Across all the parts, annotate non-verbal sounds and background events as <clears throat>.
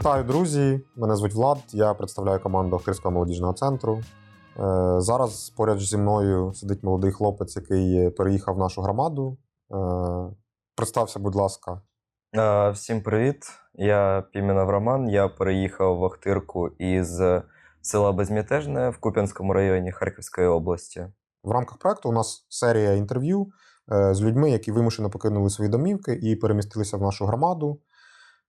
Вітаю, друзі! Мене звуть Влад. Я представляю команду Охтирського молодіжного центру. Е, Зараз поряд зі мною сидить молодий хлопець, який переїхав в нашу громаду. Е, Представся, будь ласка. Е, Всім привіт! Я Піменов Роман. Я переїхав в Охтирку із села Безмятежне в Куп'янському районі Харківської області. В рамках проекту у нас серія інтерв'ю з людьми, які вимушено покинули свої домівки і перемістилися в нашу громаду.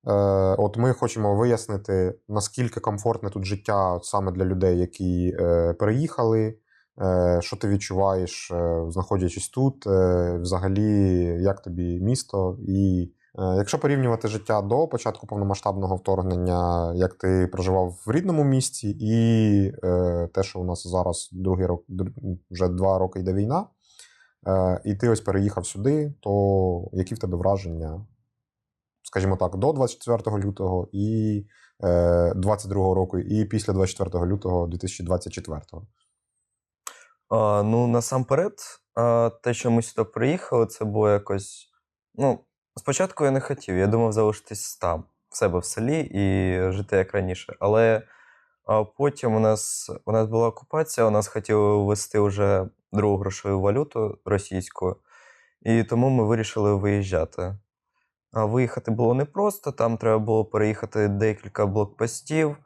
Е, От ми хочемо вияснити, наскільки комфортне тут життя саме для людей, які е, переїхали. Е, Що ти відчуваєш, знаходячись тут? Взагалі, як тобі місто? І якщо порівнювати життя до початку повномасштабного вторгнення, як ти проживав в рідному місті, і те, що у нас зараз другий рок, вже два роки йде війна, і ти ось переїхав сюди, то які в тебе враження, скажімо так, до 24 лютого і е, 22 року, і після 24 лютого 2024? А, ну, насамперед, те, що ми сюди приїхали, це було якось. Ну, спочатку я не хотів, я думав залишитись там, в себе в селі і жити як раніше. Але а, потім у нас, у нас була окупація, у нас хотіли ввести вже другу грошову валюту російську, і тому ми вирішили виїжджати. Виїхати було непросто, там треба було переїхати декілька блокпостів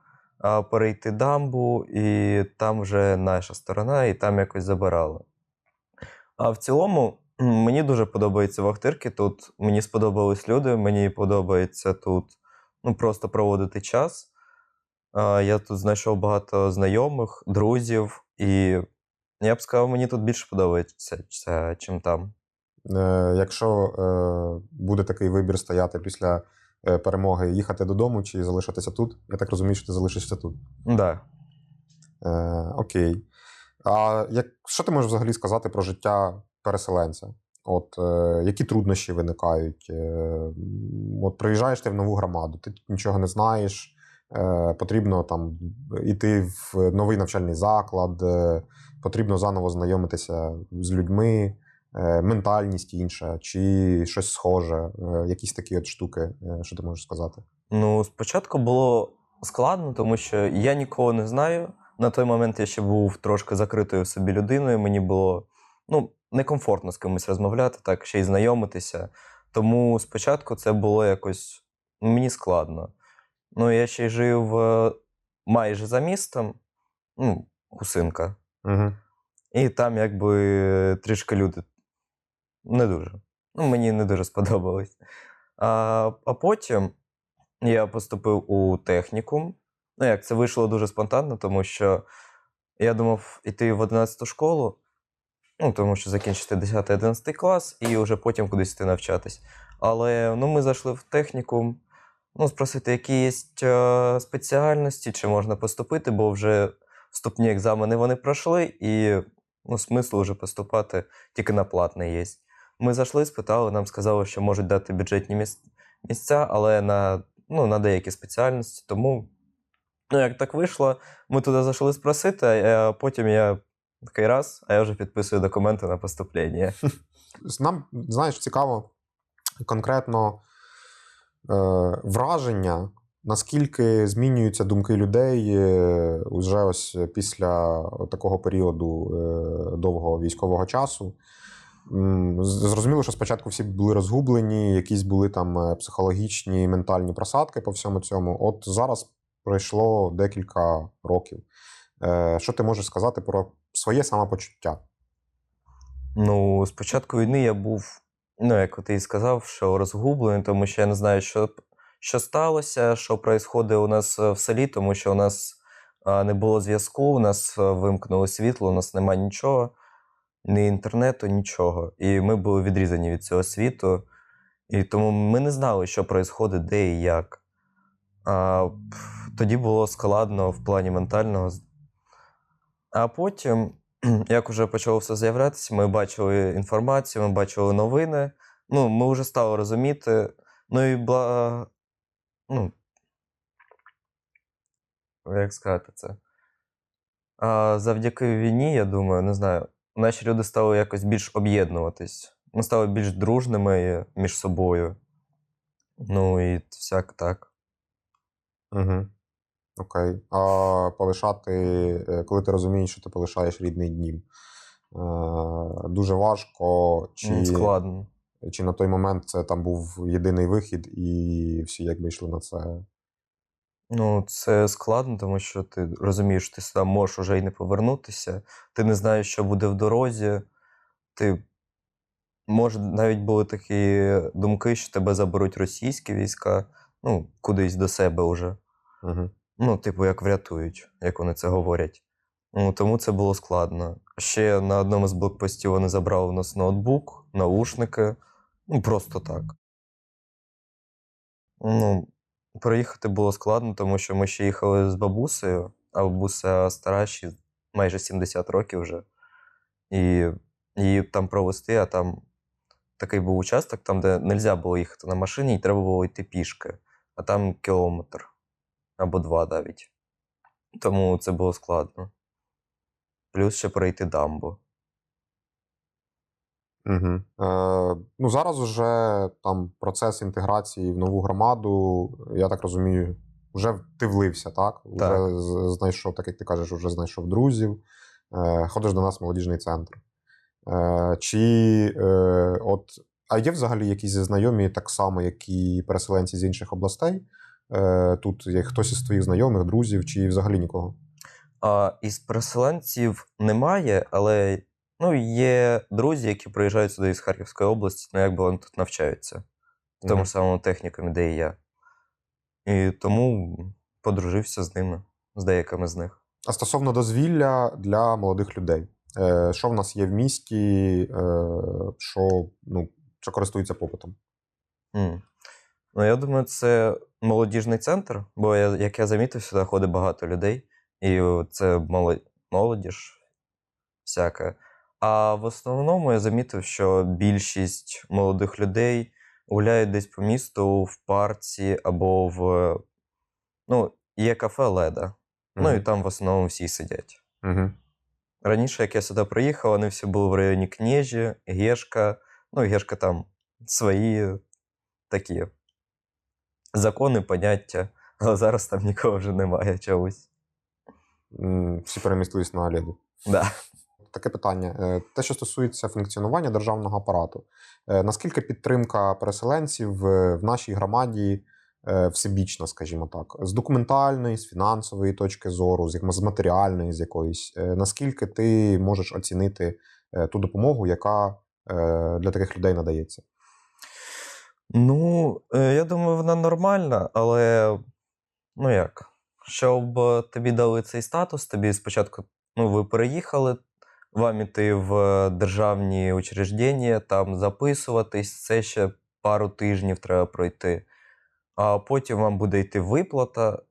перейти дамбу, і там вже наша сторона, і там якось забирали. А в цілому, мені дуже подобається в Охтирці тут. Мені сподобались люди, мені подобається тут ну, просто проводити час. Я тут знайшов багато знайомих, друзів, і я б сказав, мені тут більше подобається, чим там. Е, Якщо е, буде такий вибір стояти після е, перемоги, їхати додому чи залишитися тут, я так розумію, що ти залишишся тут. Да. Е, окей. А як, що ти можеш взагалі сказати про життя переселенця? От е, які труднощі виникають? Е, от приїжджаєш ти в нову громаду, ти нічого не знаєш, е, потрібно там іти в новий навчальний заклад, е, потрібно заново знайомитися з людьми, ментальність інша, чи щось схоже, е, якісь такі от штуки, е, що ти можеш сказати? Ну, спочатку було складно, тому що я нікого не знаю. На той момент я ще був трошки закритою в собі людиною. Мені було ну, некомфортно з кимось розмовляти, так ще й знайомитися. Тому спочатку це було якось мені складно. Ну, я ще й жив е, майже за містом, ну, Гусинка. Угу. І там якби трішки люди не дуже. Ну, мені не дуже сподобалось. А, а потім я поступив у технікум. Ну, як це вийшло дуже спонтанно, тому що я думав іти в 11 школу, ну, тому що закінчити 10-11 клас і вже потім кудись йти навчатись. Але ну, ми зайшли в технікум, ну, спросити, які є е, спеціальності, чи можна поступити, бо вже вступні екзамени вони пройшли, і ну, смисл вже поступати тільки на платний є. Ми зайшли, спитали, нам сказали, що можуть дати бюджетні місця, але на, ну, на деякі спеціальності. Тому, ну, як так вийшло, ми туди зайшли спросити, а потім я такий раз, а я вже підписую документи на поступлення. Нам, знаєш, цікаво конкретно е, враження, наскільки змінюються думки людей е, уже ось після такого періоду е, довгого військового часу. Зрозуміло, що спочатку всі були розгублені, якісь були там е, психологічні, ментальні просадки по всьому цьому. От зараз пройшло декілька років. Е, Що ти можеш сказати про своє самопочуття? Ну, з початку війни я був, ну, як ти і сказав, що розгублений, тому що я не знаю, що, що сталося, що відбувається у нас е, в селі, тому що у нас не було зв'язку, у нас вимкнули світло, у нас немає нічого, ні інтернету, нічого. І ми були відрізані від цього світу. І тому ми не знали, що відбувається, де і як. А, тоді було складно в плані ментального. А потім <clears throat> як вже почало все з'являтися, ми бачили інформацію, ми бачили новини. Ну, ми вже стали розуміти. Ну і бла... ну, як сказати це? А, завдяки війні, я думаю, не знаю, наші люди стали якось більш об'єднуватись. Ми стали більш дружними між собою. Ну і всяк так. Угу. Окей. А полишати, е, коли ти розумієш, що ти полишаєш рідний дім, е, дуже важко, чи, Складно. чи на той момент це там був єдиний вихід, і всі якби йшли на це. Ну, це складно, тому що ти розумієш, що ти сюди можеш уже й не повернутися. Ти не знаєш, що буде в дорозі. Ти може, навіть були такі думки, що тебе заберуть російські війська, ну, кудись до себе вже. Угу. Ну, типу, як врятують, як вони це говорять. Ну, тому це було складно. Ще на одному з блокпостів вони забрали у нас ноутбук, наушники. Ну, просто так. Ну, проїхати було складно, тому що ми ще їхали з бабусею, а бабуся стараші, майже 70 років вже. І її там провести, а там такий був участок, там, де не можна було їхати на машині, і треба було йти пішки, а там кілометр або два навіть. Тому це було складно. Плюс ще пройти дамбу. Угу. Е, ну, зараз вже там процес інтеграції в нову громаду, я так розумію, вже ти влився, так? Так. Вже знайшов, так як ти кажеш, вже знайшов друзів, е, ходиш до нас в молодіжний центр. Е, чи е, от, а є взагалі якісь знайомі, так само, як і переселенці з інших областей? Е, тут є хтось із твоїх знайомих, друзів, чи взагалі нікого? А із переселенців немає, але ну, є друзі, які приїжджають сюди із Харківської області, ну якби вони тут навчаються в тому ж самому технікумі, де і я. І тому подружився з ними, з деякими з них. А стосовно дозвілля для молодих людей, Е, що в нас є в місті, е, що, ну, що користується попитом? М. Ну, я думаю, це молодіжний центр, бо я, як я замітив, сюди ходить багато людей, і це моло- молодіж всяка. А в основному я замітив, що більшість молодих людей гуляють десь по місту в парці або в. Ну, є кафе Леда. Ну і там в основному всі сидять. Угу. Раніше, як я сюди приїхав, вони всі були в районі Кнежі, Гешка. Ну, Гешка там свої такі закони, поняття. Але зараз там нікого вже немає чогось. Всі перемістились на Леду. Да. Таке питання. Е, Те, що стосується функціонування державного апарату, Е, наскільки підтримка переселенців в нашій громаді е, всебічна, скажімо так, з документальної, з фінансової точки зору, з матеріальної, з якоїсь, наскільки ти можеш оцінити ту допомогу, яка для таких людей надається? Ну, я думаю, вона нормальна, але ну як? Щоб тобі дали цей статус, тобі спочатку, ну, ви переїхали, вам іти в державні учреждення, там записуватись, це ще пару тижнів треба пройти. А потім вам буде йти виплата.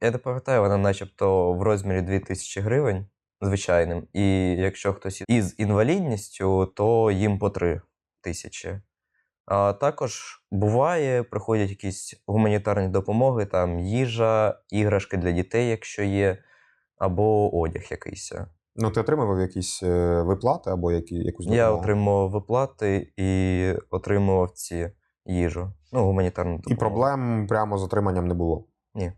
Я не пам'ятаю, вона начебто в розмірі 2000 гривень звичайним. І якщо хтось із інвалідністю, то їм по 3 тисячі. А також буває, приходять якісь гуманітарні допомоги, там їжа, іграшки для дітей, якщо є, або одяг якийсь. Ну, ти отримував якісь е, виплати або які, якусь допомогу? Я отримував виплати і отримував ці їжу. Ну, гуманітарну допомогу. І проблем прямо з отриманням не було. Ні.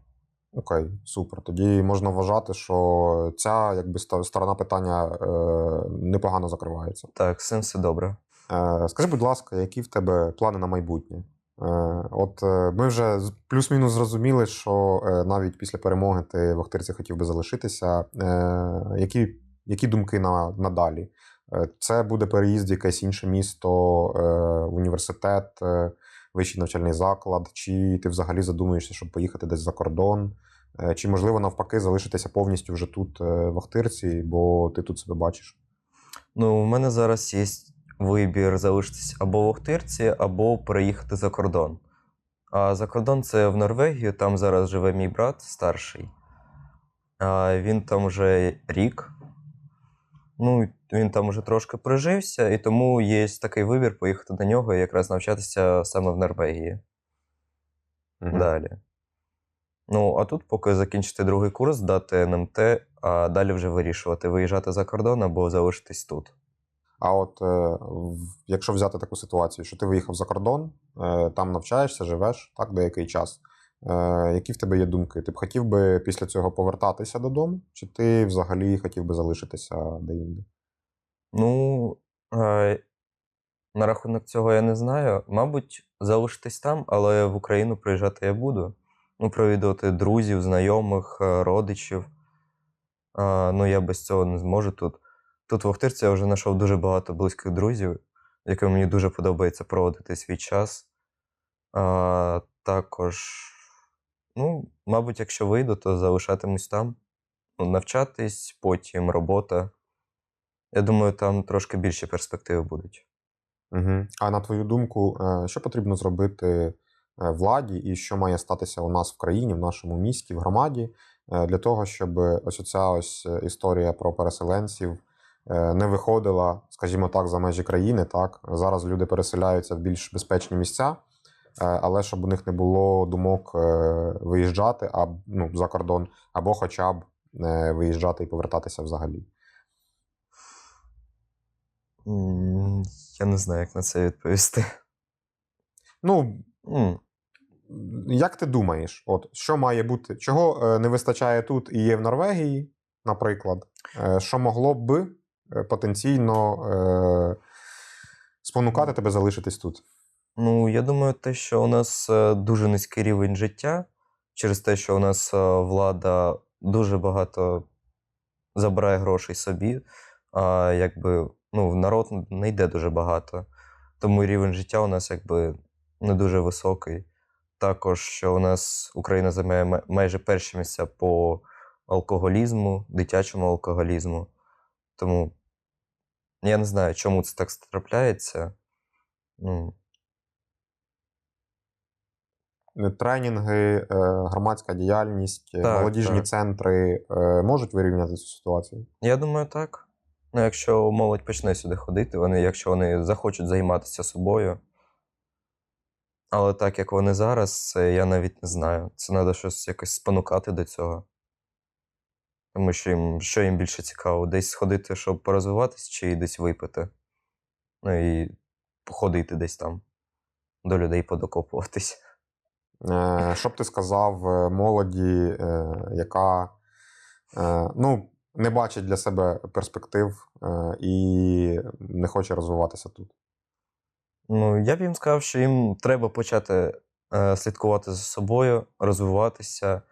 Окей, супер. Тоді можна вважати, що ця якби сторона питання е, непогано закривається. Так, з цим все добре. Е, скажи, будь ласка, які в тебе плани на майбутнє? Е, от е, ми вже плюс-мінус зрозуміли, що е, навіть після перемоги ти в Охтирці хотів би залишитися. Е, які, які думки на, надалі? Е, це буде переїзд в якесь інше місто, е, університет, е, вищий навчальний заклад, чи ти взагалі задумуєшся, щоб поїхати десь за кордон? Чи можливо навпаки залишитися повністю вже тут, в Охтирці, бо ти тут себе бачиш? Ну, у мене зараз є вибір залишитись або в Охтирці, або переїхати за кордон. А за кордон це в Норвегію, там зараз живе мій брат старший. А він там вже рік. Ну, він там вже трошки прижився, і тому є такий вибір поїхати до нього і якраз навчатися саме в Норвегії Мгм. далі. Ну, а тут, поки закінчити другий курс, дати НМТ, а далі вже вирішувати, виїжджати за кордон або залишитись тут. А от е, якщо взяти таку ситуацію, що ти виїхав за кордон, е, там навчаєшся, живеш так деякий час. Е, які в тебе є думки? Ти б хотів би після цього повертатися додому, чи ти взагалі хотів би залишитися де-інде? Ну, е, на рахунок цього я не знаю. Мабуть, залишитись там, але в Україну приїжджати я буду. Ну, провідувати друзів, знайомих, е, родичів. Ну, я без цього не зможу тут. Тут в Охтирці я вже знайшов дуже багато близьких друзів, з якими мені дуже подобається проводити свій час. Також, ну, мабуть, якщо вийду, то залишатимусь там. Ну, навчатись, потім робота. Я думаю, там трошки більші перспективи будуть. Угу. А на твою думку, е, що потрібно зробити е, владі і що має статися у нас в країні, в нашому місті, в громаді, е, для того, щоб ось оця ось історія про переселенців не виходила, скажімо так, за межі країни. Так зараз люди переселяються в більш безпечні місця, але щоб у них не було думок е, виїжджати а, ну, за кордон, або хоча б е, виїжджати і повертатися взагалі. Я не знаю, як на це відповісти. Ну, М, Як ти думаєш, от що має бути, чого е, не вистачає тут і є в Норвегії, наприклад, е, що могло б е, потенційно е, спонукати тебе залишитись тут? Ну, я думаю, те, що у нас е, дуже низький рівень життя, через те, що у нас е, влада дуже багато забирає грошей собі, а якби ну, народ не йде дуже багато. Тому рівень життя у нас якби не дуже високий. Також, що у нас Україна займає май- майже перші місця по алкоголізму, дитячому алкоголізму. Тому я не знаю, чому це так трапляється. Ну, Тренінги, е, громадська діяльність, е, Так, молодіжні так. центри е, можуть вирівняти цю ситуацію? Я думаю, так. Ну, якщо молодь почне сюди ходити, вони, якщо вони захочуть займатися собою. Але так як вони зараз, це я навіть не знаю. Це треба щось якось спонукати до цього. Тому що їм, що їм більше цікаво, десь сходити, щоб порозвиватись, чи десь випити. Ну і походити десь там, до людей подокопуватись. Е, Що б ти сказав е, молоді, е, яка ну, не бачить для себе перспектив і не хоче розвиватися тут? Ну, я б їм сказав, що їм треба почати слідкувати за собою, розвиватися.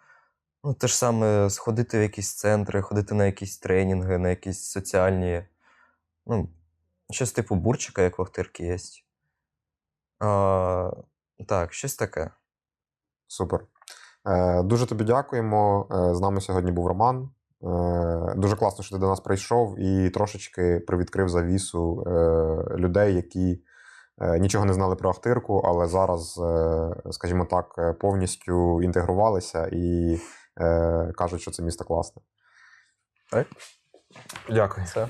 Ну, те ж саме сходити в якісь центри, ходити на якісь тренінги, на якісь соціальні. Ну, щось типу бурчика, як в Охтирці є. А, так, щось таке. Супер. Е, дуже тобі дякуємо. Е, з нами сьогодні був Роман. Е, дуже класно, що ти до нас прийшов і трошечки привідкрив завісу е, людей, які е, нічого не знали про Ахтирку, але зараз, е, скажімо так, повністю інтегрувалися і е, кажуть, що це місто класне. Так? Дякую. Все.